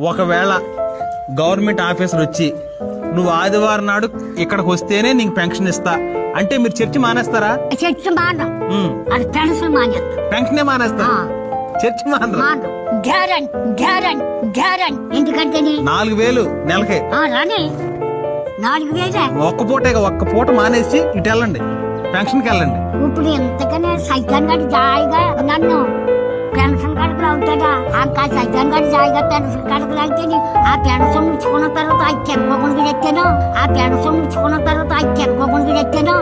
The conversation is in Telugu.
ఒకవేళ గవర్నమెంట్ ఆఫీసర్ వచ్చి నువ్వు ఆదివారం నాడు ఇక్కడికి వస్తేనే నీకు పెన్షన్ ఇస్తా. అంటే మీరు చర్చి మానేస్తారా? చర్చి మానం ఉమ్, అది పెన్షన్ మానేస్తా. పెన్షనే మానేస్తారు? ఆ. చర్చి మానరు? Guarantee guarantee guarantee. ఎందుకంటే నాలుగు వేలు నెలకే. రాని. నాలుగు వేలే. ఒక్క పూట ఒక్క పూట మానేసి ఇటు వెళ్ళండి. పెన్షన్కి వెళ్ళండి. ఇప్పుడు ఎంతకనే సైతాన్ గడి జాయిగా నన్ను పెన్షన్ కడుపులు అవుతుందా কাজ এখানকার জায়গা প্যারেশন কাজ লাগছে আর প্যারেশন কোনো তারও তো আইছে গোপন গিরেছে না। আর প্যারেশন কোনো তারও তো আইছে গোপন গিরেছে না।